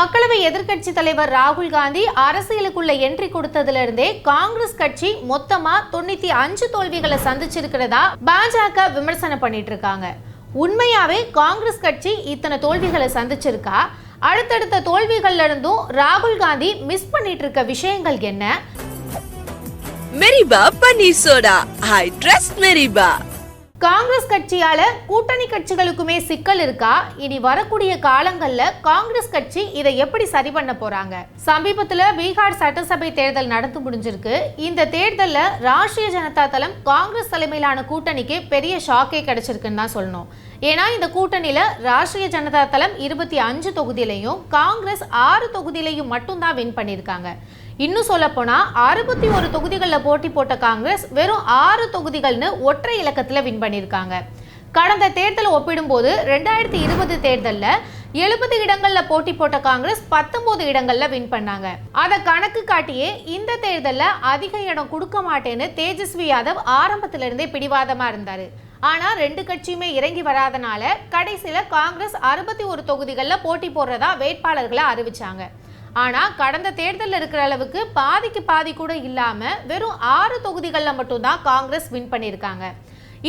மக்களவை எதிர்க்கட்சி தலைவர் ராகுல் காந்தி அரசியலுக்குள்ள என்ட்ரி கொடுத்ததுல இருந்தே காங்கிரஸ் கட்சி மொத்தமா தொண்ணூத்தி அஞ்சு தோல்விகளை சந்திச்சிருக்கிறதா பாஜக விமர்சனம் பண்ணிட்டு இருக்காங்க உண்மையாவே காங்கிரஸ் கட்சி இத்தனை தோல்விகளை சந்திச்சிருக்கா? அடுத்தடுத்த தோல்விகள்ல இருந்தும் ராகுல் காந்தி மிஸ் பண்ணிட்டு இருக்க விஷயங்கள் என்ன? Meriba panneer soda. I trust Meriba. Congress கட்சியால கூட்டணி கட்சிகளுக்குமே சிக்கல் இருக்கா? இனி வரக்கூடிய காலங்கள்ல காங்கிரஸ் கட்சி இதை எப்படி சரி பண்ண போறாங்க? சமீபத்துல பீகார் சட்டசபை தேர்தல் நடந்து முடிஞ்சிருக்கு. இந்த தேர்தல்ல ராஷ்டிரிய ஜனதா தளம் காங்கிரஸ் தலைமையிலான கூட்டணிக்கு பெரிய ஷாக்கே கிடைச்சிருக்குன்னு தான் சொல்லணும். ஏன்னா இந்த கூட்டணியில ராஷ்டிரிய ஜனதா தளம் இருபத்தி அஞ்சு தொகுதியிலையும் காங்கிரஸ் ஆறு தொகுதியிலையும் மட்டும்தான் வின் பண்ணியிருக்காங்க. இன்னும் சொல்ல போனா அறுபத்தி ஒரு தொகுதிகளில் போட்டி போட்ட காங்கிரஸ் வெறும் ஆறு தொகுதிகள்னு ஒற்றை இலக்கத்துல வின் பண்ணியிருக்காங்க. கடந்த தேர்தலை ஒப்பிடும்போது ரெண்டாயிரத்தி இருபது தேர்தலில் எழுபது இடங்களில் போட்டி போட்ட காங்கிரஸ் பத்தொன்பது இடங்களில் வின் பண்ணாங்க. அதை கணக்கு காட்டியே இந்த தேர்தலில் அதிக இடம் கொடுக்க மாட்டேன்னு தேஜஸ்வி யாதவ் ஆரம்பத்திலிருந்தே பிடிவாதமாக இருந்தார். ஆனால் ரெண்டு கட்சியுமே இறங்கி வராதனால கடைசியில் காங்கிரஸ் அறுபத்தி ஒரு தொகுதிகளில் போட்டி போடுறதா வேட்பாளர்களை அறிவிச்சாங்க. ஆனால் கடந்த தேர்தலில் இருக்கிற அளவுக்கு பாதிக்கு பாதி கூட இல்லாமல் வெறும் ஆறு தொகுதிகளில் மட்டும்தான் காங்கிரஸ் வின் பண்ணியிருக்காங்க.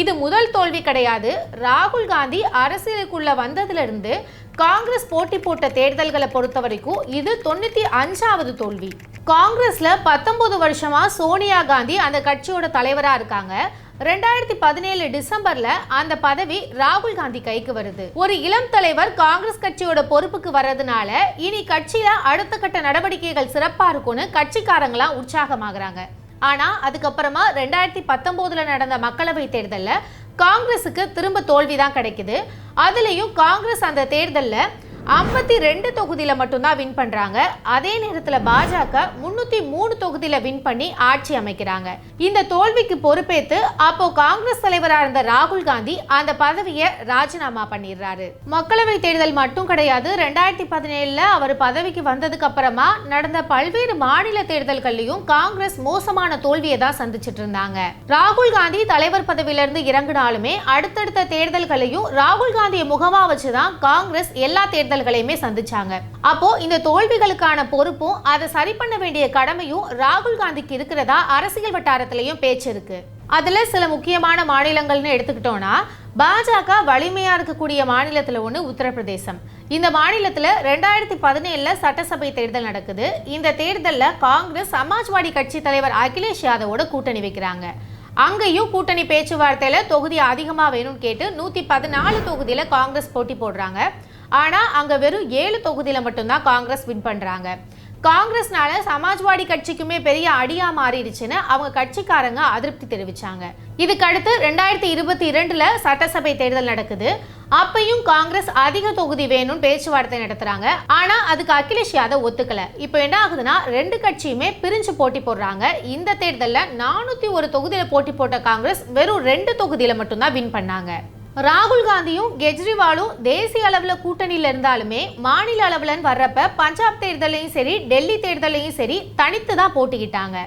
இது முதல் தோல்வி கிடையாது. ராகுல் காந்தி அரசியலுக்குள்ள வந்ததிலிருந்து காங்கிரஸ் போட்டி போட்ட தேர்தல்களை பொறுத்த வரைக்கும் இது தொண்ணூற்றி அஞ்சாவது தோல்வி. காங்கிரஸ்ல பத்தொன்பது வருஷமா சோனியா காந்தி அந்த கட்சியோட தலைவரா இருக்காங்க. ரெண்டாயிரத்தி பதினேழு டிசம்பர்ல அந்த பதவி ராகுல் காந்தி கைக்கு வருது. ஒரு இளம் தலைவர் காங்கிரஸ் கட்சியோட பொறுப்புக்கு வர்றதுனால இனி கட்சியில அடுத்த கட்ட நடவடிக்கைகள் சிறப்பா இருக்கும்னு கட்சிக்காரங்களாம் உற்சாகமாகறாங்க. ஆனா அதுக்கப்புறமா ரெண்டாயிரத்தி பத்தொன்பதுல நடந்த மக்களவை தேர்தலில் காங்கிரஸுக்கு திரும்ப தோல்வி தான் கிடைக்குது. அதுலயும் காங்கிரஸ் அந்த தேர்தலில் ஐம்பத்தி ரெண்டு தொகுதியில் மட்டும்தான் வின் பண்ணுறாங்க அதே நேரத்தில் பாஜக முன்னூற்றி மூணு தொகுதியில் வின் பண்ணி ஆட்சி அமைக்கிறாங்க. இந்த தோல்விக்கு பொறுப்பேற்று அப்போ காங்கிரஸ் தலைவராக இருந்த ராகுல் காந்தி அந்த பதவியை ராஜினாமா பண்ணிடுறாரு. மக்களவை தேர்தல் மட்டும் கிடையாது. ரெண்டாயிரத்தி பதினேழுல அவர் பதவிக்கு வந்ததுக்கு அப்புறமா நடந்த பல்வேறு மாநில தேர்தல்கள்லயும் காங்கிரஸ் மோசமான தோல்வியை தான் சந்திச்சிட்டு இருந்தாங்க. ராகுல் காந்தி தலைவர் பதவியிலிருந்து இறங்கினாலுமே அடுத்தடுத்த தேர்தல்களையும் ராகுல் காந்தியை முகமா வச்சுதான் காங்கிரஸ் எல்லா தேர்தல்களையுமே சந்திச்சாங்க. அப்போ இந்த தோல்விகளுக்கான பொறுப்பும் அதை சரி பண்ண வேண்டிய கடமையும் ராகுல் காந்திக்கு இருக்கிறதா அரசியல் வட்டாரத்திலையும் பேச்சு இருக்கு. அதுல சில முக்கியமான மாநிலங்கள்னு எடுத்துக்கிட்டோம்னா பாஜக வலிமையா இருக்கக்கூடிய மாநிலத்துல ஒண்ணு உத்தரப்பிரதேசம். இந்த மாநிலத்துல ரெண்டாயிரத்தி பதினேழுல சட்டசபை தேர்தல் நடக்குது. இந்த தேர்தல்ல காங்கிரஸ் சமாஜ்வாடி கட்சி தலைவர் அகிலேஷ் யாதவோட கூட்டணி வைக்கிறாங்க. அங்கேயும் கூட்டணி பேச்சுவார்த்தையில தொகுதி அதிகமா வேணும்னு கேட்டு நூத்தி பதினாலு தொகுதியில காங்கிரஸ் போட்டி போடுறாங்க. ஆனால் அங்கே வெறும் ஏழு தொகுதியில் மட்டும்தான் காங்கிரஸ் வின் பண்ணுறாங்க காங்கிரஸ்னால சமாஜ்வாடி கட்சிக்குமே பெரிய அடியா மாறிடுச்சுன்னு அவங்க கட்சிக்காரங்க அதிருப்தி தெரிவிச்சாங்க. இதுக்கு அடுத்து ரெண்டாயிரத்தி இருபத்தி இரண்டுல சட்டசபை தேர்தல் நடக்குது. அப்பையும் காங்கிரஸ் அதிக தொகுதி வேணும்னு பேச்சுவார்த்தை நடத்துறாங்க. ஆனா அதுக்கு அகிலேஷ் யாதவ் ஒத்துக்கல. இப்போ என்ன ஆகுதுன்னா ரெண்டு கட்சியுமே பிரிஞ்சு போட்டி போடுறாங்க. இந்த தேர்தலில் நானூத்தி ஒரு தொகுதியில போட்டி போட்ட காங்கிரஸ் வெறும் ரெண்டு தொகுதியில மட்டும்தான் வின் பண்ணாங்க. ராகுல் காந்தியும் கெஜ்ரிவாலும் தேசிய அளவில் கூட்டணியில் இருந்தாலுமே மாநில அளவுலன்னு வர்றப்ப பஞ்சாப் தேர்தலையும் சரி டெல்லி தேர்தலையும் சரி தனித்து தான் போட்டிக்கிட்டாங்க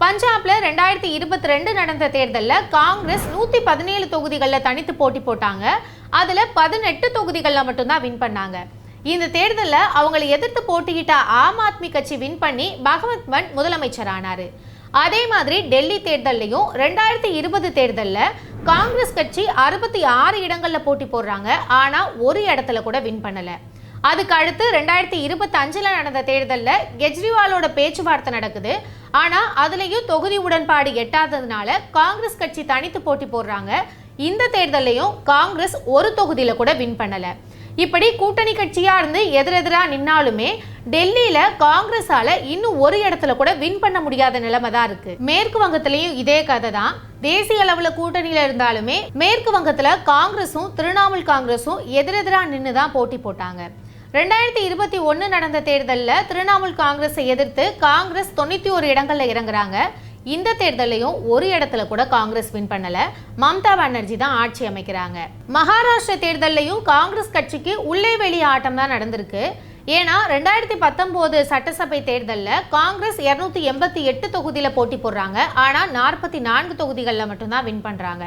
பஞ்சாப்ல ரெண்டாயிரத்தி இருபத்தி ரெண்டு நடந்த தேர்தலில் காங்கிரஸ் நூத்தி பதினேழு தொகுதிகளில் தனித்து போட்டி போட்டாங்க. அதுல பதினெட்டு தொகுதிகளில் மட்டும்தான் வின் பண்ணாங்க. இந்த தேர்தலில் அவங்களை எதிர்த்து போட்டியிட்ட ஆம் ஆத்மி கட்சி வின் பண்ணி பகவத் மன் முதலமைச்சர் ஆனாரு. அதே மாதிரி டெல்லி தேர்தல்லையும் ரெண்டாயிரத்தி இருபது தேர்தலில் காங்கிரஸ் கட்சி அறுபத்தி ஆறு இடங்களில் போட்டி போடுறாங்க. ஆனால் ஒரு இடத்துல கூட வின் பண்ணலை. அதுக்கு அடுத்து ரெண்டாயிரத்தி இருபத்தி நடந்த தேர்தலில் கெஜ்ரிவாலோட பேச்சுவார்த்தை நடக்குது. ஆனால் அதுலேயும் தொகுதி உடன்பாடு எட்டாததுனால காங்கிரஸ் கட்சி தனித்து போட்டி போடுறாங்க. இந்த தேர்தலையும் காங்கிரஸ் ஒரு தொகுதியில் கூட வின் பண்ணலை. இப்படி கூட்டணி கட்சியா இருந்து எதிரெதிரா நின்னாலுமே டெல்லியில காங்கிரஸால இன்னும் ஒரு இடத்துல கூட வின் பண்ண முடியாத நிலைமை தான் இருக்கு. மேற்கு வங்கத்திலையும் இதே கதை தான். தேசிய அளவுல கூட்டணியில இருந்தாலுமே மேற்கு வங்கத்துல காங்கிரஸும் திரிணாமுல் காங்கிரஸும் எதிரெதிரா நின்று தான் போட்டி போட்டாங்க. ரெண்டாயிரத்தி இருபத்தி ஒன்று நடந்த தேர்தலில் திரிணாமுல் காங்கிரஸை எதிர்த்து காங்கிரஸ் தொண்ணூற்றி ஒரு இடங்களில் இறங்குறாங்க. இந்த தேர்தலையும் ஒரு இடத்துல கூட காங்கிரஸ் வின் பண்ணல. மம்தா பானர்ஜி தான் ஆட்சி அமைக்கிறாங்க. மகாராஷ்டிர தேர்தல்லையும் காங்கிரஸ் கட்சிக்கு உள்ளே வெளியே ஆட்டம் தான் நடந்திருக்கு. ஏன்னா ரெண்டாயிரத்தி பத்தொம்போது சட்டசபை தேர்தலில் காங்கிரஸ் இரநூத்தி எண்பத்தி எட்டு தொகுதியில் போட்டி போடுறாங்க. ஆனால் நாற்பத்தி நான்கு தொகுதிகளில் மட்டும்தான் வின் பண்ணுறாங்க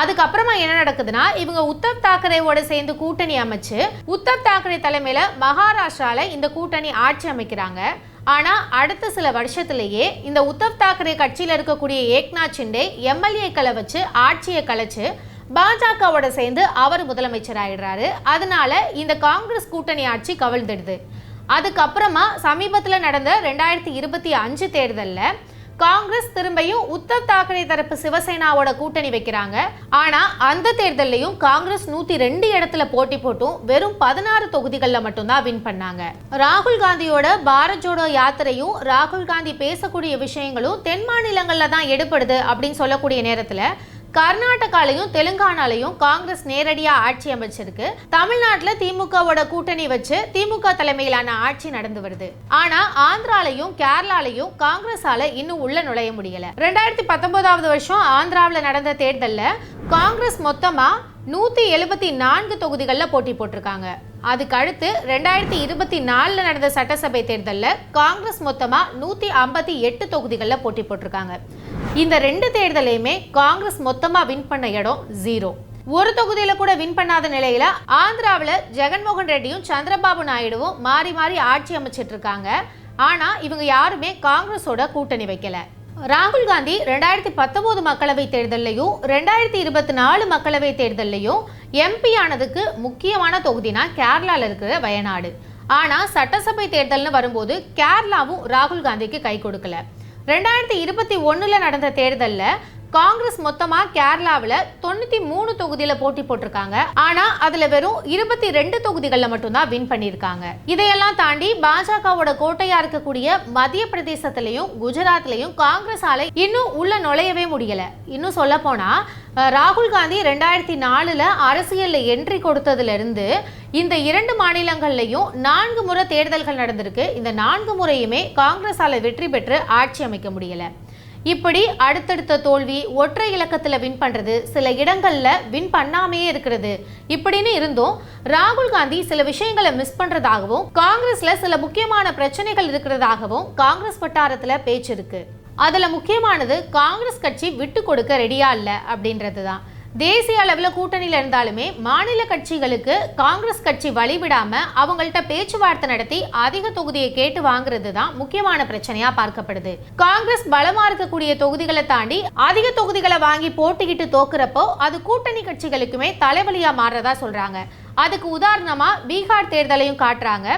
அதுக்கப்புறமா என்ன நடக்குதுன்னா இவங்க உத்தவ் தாக்கரேவோட சேர்ந்து கூட்டணி அமைச்சு உத்தவ் தாக்கரே தலைமையில மகாராஷ்டிரால இந்த கூட்டணி ஆட்சி அமைக்கிறாங்க. ஆனால் அடுத்த சில வருஷத்திலேயே இந்த உத்தவ் தாக்கரே கட்சியில் இருக்கக்கூடிய ஏக்நாத் ஷிண்டே எம்எல்ஏக்களை வச்சு ஆட்சியை கலைச்சு பாஜகவோட சேர்ந்து அவர் முதலமைச்சர் ஆயிடுறாரு அதனால இந்த காங்கிரஸ் கூட்டணி ஆட்சி கவிழ்ந்துடுது. அதுக்கப்புறமா சமீபத்தில் நடந்த ரெண்டாயிரத்தி இருபத்தி அஞ்சு தேர்தலில் காங்கிரஸ் திரும்பியும் உத்தவ் தாக்கரே தரப்பு சிவசேனாவோட கூட்டணி வைக்கிறாங்க. ஆனா அந்த தேர்தல்லையும் காங்கிரஸ் நூத்தி ரெண்டு இடத்துல போட்டி போட்டும் வெறும் பதினாறு தொகுதிகளில் மட்டும்தான் வின் பண்ணாங்க. ராகுல் காந்தியோட பாரத் ஜோடோ யாத்திரையும் ராகுல் காந்தி பேசக்கூடிய விஷயங்களும் தென் மாநிலங்களில் தான் எடுபடுது அப்படின்னு சொல்லக்கூடிய நேரத்தில் கர்நாடகாலையும் தெலுங்கானாலையும் காங்கிரஸ் நேரடியாக ஆட்சி அமைச்சிருக்கு. தமிழ்நாட்டில் திமுகவோட கூட்டணி வச்சு திமுக தலைமையிலான ஆட்சி நடந்து வருது. ஆனா ஆந்திராலையும் கேரளாலையும் காங்கிரஸால இன்னும் உள்ள நுழைய முடியல. ரெண்டாயிரத்தி பத்தொன்பதாவது வருஷம் ஆந்திராவில் நடந்த தேர்தலில் காங்கிரஸ் மொத்தமா நூத்தி எழுபத்தி நான்கு தொகுதிகளில் போட்டி போட்டிருக்காங்க. அதுக்கு அடுத்து ரெண்டாயிரத்தி இருபத்தி நாலில் நடந்த சட்டசபை தேர்தலில் காங்கிரஸ் மொத்தமாக நூற்றி ஐம்பத்தி எட்டு தொகுதிகளில் போட்டி போட்டிருக்காங்க. இந்த ரெண்டு தேர்தலையுமே காங்கிரஸ் மொத்தமாக வின் பண்ண இடம் ஜீரோ ஒரு தொகுதியில கூட வின் பண்ணாத நிலையில ஆந்திராவில் ஜெகன்மோகன் ரெட்டியும் சந்திரபாபு நாயுடுவும் மாறி மாறி ஆட்சி அமைச்சிட்டு இருக்காங்க. ஆனா இவங்க யாருமே காங்கிரஸோட கூட்டணி வைக்கல. ராகுல் காந்தி ரெண்டாயிரத்தி பத்தொன்பது மக்களவை தேர்தல்லையும் ரெண்டாயிரத்தி இருபத்தி நாலு மக்களவை தேர்தல்லையும் எம்பி ஆனதுக்கு முக்கியமான தொகுதினா கேரளாவில் இருக்கிற வயநாடு. ஆனா சட்டசபை தேர்தல்னு வரும்போது கேரளாவும் ராகுல் காந்திக்கு கை கொடுக்கல. ரெண்டாயிரத்தி இருபத்தி ஒன்றில் நடந்த தேர்தலில் காங்கிரஸ் மொத்தமா கேரளாவில் தொண்ணூத்தி மூணு தொகுதியில போட்டி போட்டிருக்காங்க. ஆனா அதுல வெறும் இருபத்தி ரெண்டு தொகுதிகளில் மட்டும்தான் வின் பண்ணியிருக்காங்க. இதையெல்லாம் தாண்டி பாஜகவோட கோட்டையா இருக்கக்கூடிய மத்திய பிரதேசத்திலையும் காங்கிரஸ் ஆலை இன்னும் உள்ள நுழையவே முடியல. இன்னும் சொல்ல போனா ராகுல் காந்தி ரெண்டாயிரத்தி நாலுல அரசியல்ல என்ட்ரி கொடுத்ததுல இருந்து இந்த இரண்டு மாநிலங்கள்லையும் நான்கு முறை தேர்தல்கள் நடந்திருக்கு. இந்த நான்கு முறையுமே காங்கிரஸால வெற்றி பெற்று ஆட்சி அமைக்க முடியலை. இப்படி அடுத்தடுத்த தோல்வி ஒற்றை இலக்கத்துல வின் பண்றது சில இடங்கள்ல வின் பண்ணாமையே இருக்கிறது. இப்படின்னு இருந்தும் ராகுல் காந்தி சில விஷயங்களை மிஸ் பண்றதாகவும் காங்கிரஸ்ல சில முக்கியமான பிரச்சனைகள் இருக்கிறதாகவும் காங்கிரஸ் வட்டாரத்துல பேச்சு இருக்கு. அதுல முக்கியமானது காங்கிரஸ் கட்சி விட்டு கொடுக்க ரெடியா இல்ல அப்படின்றது தான் தேசிய அளவில் கூட்டணியில் இருந்தாலுமே மாநில கட்சிகளுக்கு காங்கிரஸ் கட்சி வழிவிடாம அவங்கள்ட்ட பேச்சுவார்த்தை நடத்தி அதிக தொகுதியை கேட்டு வாங்குறது தான் முக்கியமான பிரச்சனையா பார்க்கப்படுது. காங்கிரஸ் பலமா இருக்கக்கூடிய தொகுதிகளை தாண்டி அதிக தொகுதிகளை வாங்கி போட்டிக்கிட்டு தோக்குறப்போ அது கூட்டணி கட்சிகளுக்குமே தலைவலியா மாறுறதா சொல்றாங்க. அதுக்கு உதாரணமா பீகார் தேர்தலையும் காட்டுறாங்க.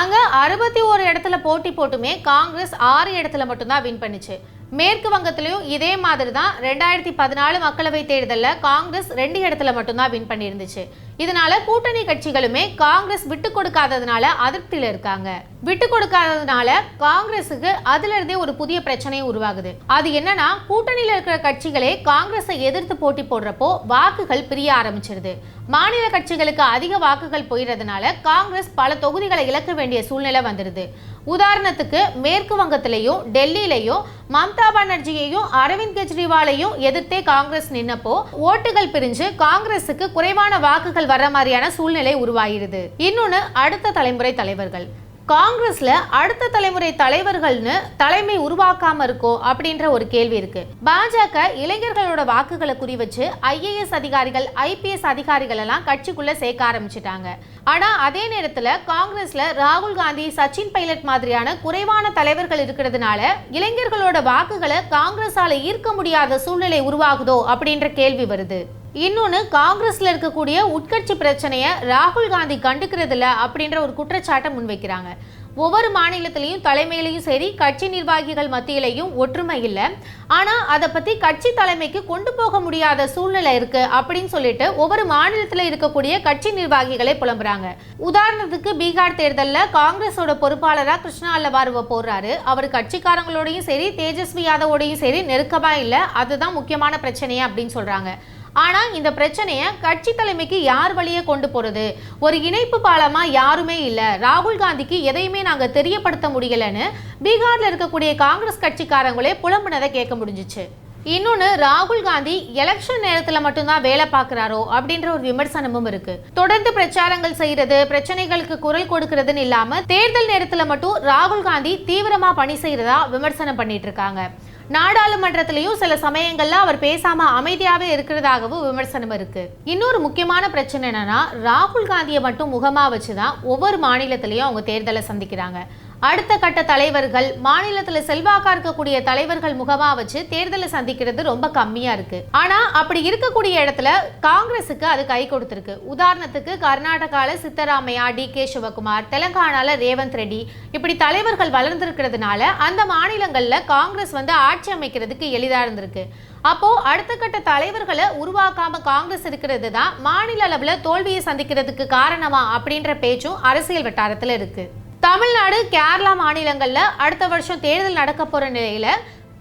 அங்க அறுபத்தி ஒரு இடத்துல போட்டி போட்டுமே காங்கிரஸ் ஆறு இடத்துல மட்டும்தான் வின் பண்ணுச்சு. மேற்கு வங்கத்திலையும் இதே மாதிரி தான் ரெண்டாயிரத்தி பதினாலு மக்களவை தேர்தலில் காங்கிரஸ் ரெண்டு இடத்துல மட்டும்தான் வின் பண்ணியிருந்துச்சு. இதனால கூட்டணி கட்சிகளுமே காங்கிரஸ் விட்டு கொடுக்காததுனால அதிருப்தியில் இருக்காங்க. விட்டு கொடுக்காததுனால காங்கிரஸுக்கு அதுல இருந்தே ஒரு புதிய பிரச்சனையும் உருவாகுது. அது என்னன்னா கூட்டணியில் இருக்கிற கட்சிகளே காங்கிரஸை எதிர்த்து போட்டி போடுறப்போ வாக்குகள் பிரிய ஆரம்பிச்சிருது. மாநில கட்சிகளுக்கு அதிக வாக்குகள் போயிடுறதுனால காங்கிரஸ் பல தொகுதிகளை இழக்க வேண்டிய சூழ்நிலை வந்துடுது உதாரணத்துக்கு மேற்கு வங்கத்திலையும் டெல்லியிலையும் மம்தா பானர்ஜியையும் அரவிந்த் கெஜ்ரிவாலையும் எதிர்த்தே காங்கிரஸ் நின்னப்போ ஓட்டுகள் பிரிஞ்சு காங்கிரஸுக்கு குறைவான வாக்குகள் வர்ற மாதிரியான சூழ்நிலை உருவாகிடுது இன்னொன்று அடுத்த தலைமுறை தலைவர்கள். காங்கிரஸ்ல அடுத்த தலைமுறை தலைவர்கள்னு தலைமை உருவாக்காம இருக்கோ அப்படின்ற ஒரு கேள்வி இருக்கு. பாஜக இளைஞர்களோட வாக்குகளை குறி வச்சு ஐஏஎஸ் அதிகாரிகள் ஐபிஎஸ் அதிகாரிகள் எல்லாம் கட்சிக்குள்ள சேர்க்க ஆரம்பிச்சிட்டாங்க. ஆனா அதே நேரத்துல காங்கிரஸ்ல ராகுல் காந்தி சச்சின் பைலட் மாதிரியான குறைவான தலைவர்கள் இருக்கிறதுனால இளைஞர்களோட வாக்குகளை காங்கிரஸால ஈர்க்க முடியாத சூழ்நிலை உருவாகுதோ அப்படின்ற கேள்வி வருது. இன்னொன்று காங்கிரஸில் இருக்கக்கூடிய உட்கட்சி பிரச்சனையை ராகுல் காந்தி கண்டுக்கிறது அப்படின்ற ஒரு குற்றச்சாட்டை முன்வைக்கிறாங்க. ஒவ்வொரு மாநிலத்திலையும் தலைமையிலையும் சரி கட்சி நிர்வாகிகள் மத்தியிலையும் ஒற்றுமை இல்லை. ஆனால் அதை பற்றி கட்சி தலைமைக்கு கொண்டு போக முடியாத சூழ்நிலை இருக்கு அப்படின்னு சொல்லிட்டு ஒவ்வொரு மாநிலத்தில் இருக்கக்கூடிய கட்சி நிர்வாகிகளை புலம்புறாங்க. உதாரணத்துக்கு பீகார் தேர்தலில் காங்கிரஸோட பொறுப்பாளராக கிருஷ்ணா அல்லவாருவை போடுறாரு. அவர் கட்சிக்காரங்களோடையும் சரி தேஜஸ்வி யாதவோடையும் சரி நெருக்கமாக இல்லை அதுதான் முக்கியமான பிரச்சனையா அப்படின்னு சொல்றாங்க. ஆனால் இந்த பிரச்சனையை கட்சி தலைமைக்கு யார் வழியே கொண்டு போகிறது ஒரு இணைப்பு பாலமாக யாருமே இல்லை. ராகுல் காந்திக்கு எதையுமே நாங்கள் தெரியப்படுத்த முடியலன்னு பீகாரில் இருக்கக்கூடிய காங்கிரஸ் கட்சிக்காரங்களே புலம்புனதை கேட்க முடிஞ்சிச்சு. இன்னொன்று ராகுல் காந்தி எலெக்ஷன் நேரத்தில் மட்டும்தான் வேலை பார்க்குறாரோ அப்படின்ற ஒரு விமர்சனமும் இருக்கு. தொடர்ந்து பிரச்சாரங்கள் செய்யறது பிரச்சனைகளுக்கு குரல் கொடுக்கறதுன்னு இல்லாமல் தேர்தல் நேரத்தில் மட்டும் ராகுல் காந்தி தீவிரமாக பணி செய்யறதா விமர்சனம் பண்ணிட்டு இருக்காங்க. நாடாளுமன்றத்திலையும் சில சமயங்கள்ல அவர் பேசாம அமைதியாவே இருக்கிறதாகவும் விமர்சனம் இருக்கு. இன்னொரு முக்கியமான பிரச்சனை என்னன்னா ராகுல் காந்தியை மட்டும் முகமா வச்சுதான் ஒவ்வொரு மாநிலத்திலையும் அவங்க தேர்தலை சந்திக்கிறாங்க. அடுத்த கட்ட தலைவர்கள் மாநிலத்துல செல்வாக்கா இருக்கக்கூடிய தலைவர்கள் முகமா வச்சு தேர்தலை சந்திக்கிறது ரொம்ப கம்மியா இருக்கு. ஆனா அப்படி இருக்கக்கூடிய இடத்துல காங்கிரஸுக்கு அது கை கொடுத்திருக்கு. உதாரணத்துக்கு கர்நாடகால சித்தராமையா டி. கே. சிவகுமார் தெலங்கானால ரேவந்த் ரெட்டி இப்படி தலைவர்கள் வளர்ந்திருக்கிறதுனால அந்த மாநிலங்கள்ல காங்கிரஸ் வந்து ஆட்சி அமைக்கிறதுக்கு எளிதா இருந்திருக்கு. அப்போ அடுத்த கட்ட தலைவர்களை உருவாக்காம காங்கிரஸ் இருக்கிறது தான் மாநில அளவில் தோல்வியை சந்திக்கிறதுக்கு காரணமா அப்படின்ற பேச்சும் அரசியல் வட்டாரத்தில் இருக்குது தமிழ்நாடு கேரளா மாநிலங்கள்ல அடுத்த வருஷம் தேர்தல் நடக்க போற நிலையில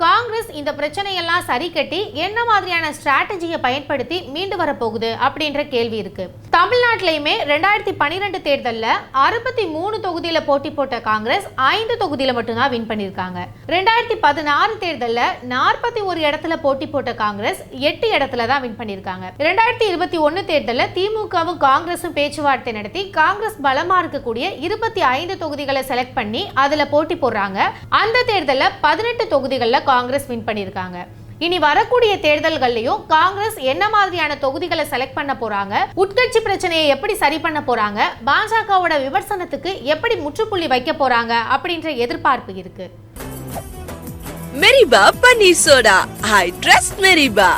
காங்கிரஸ் இந்த பிரச்சனையெல்லாம் சரி கட்டி என்ன மாதிரியான ஸ்ட்ராட்டஜியை பயன்படுத்தி மீண்டு வரப்போகுது அப்படின்ற கேள்வி இருக்கு. தமிழ்நாட்டிலையுமே ரெண்டாயிரத்தி பன்னிரெண்டு தேர்தலில் அறுபத்தி மூணு தொகுதியில போட்டி போட்ட காங்கிரஸ் ஐந்து தொகுதியில மட்டும்தான் வின் பண்ணியிருக்காங்க. ரெண்டாயிரத்தி பதினாறு தேர்தலில் நாற்பத்தி ஒரு இடத்துல போட்டி போட்ட காங்கிரஸ் எட்டு இடத்துல தான் வின் பண்ணியிருக்காங்க. ரெண்டாயிரத்தி இருபத்தி ஒன்னு தேர்தலில் திமுகவும் காங்கிரஸும் பேச்சுவார்த்தை நடத்தி காங்கிரஸ் பலமா இருக்கக்கூடிய இருபத்தி ஐந்து தொகுதிகளை செலக்ட் பண்ணி அதுல போட்டி போடுறாங்க. அந்த தேர்தலில் பதினெட்டு தொகுதிகளில் காங்கிரஸ் வின் பண்ணியிருக்காங்க. இனி வரக்கூடிய தேர்தல்கள்லயும் காங்கிரஸ் என்ன மாதிரியான தொகுதிகளை செலக்ட் பண்ண போறாங்க உட்கட்சி பிரச்சனையை எப்படி சரி பண்ண போறாங்க பாஜகவோட விமர்சனத்துக்கு எப்படி முற்றுப்புள்ளி வைக்க போறாங்க அப்படின்ற எதிர்பார்ப்பு இருக்கு. Meriba panneer soda. I trust Meriba.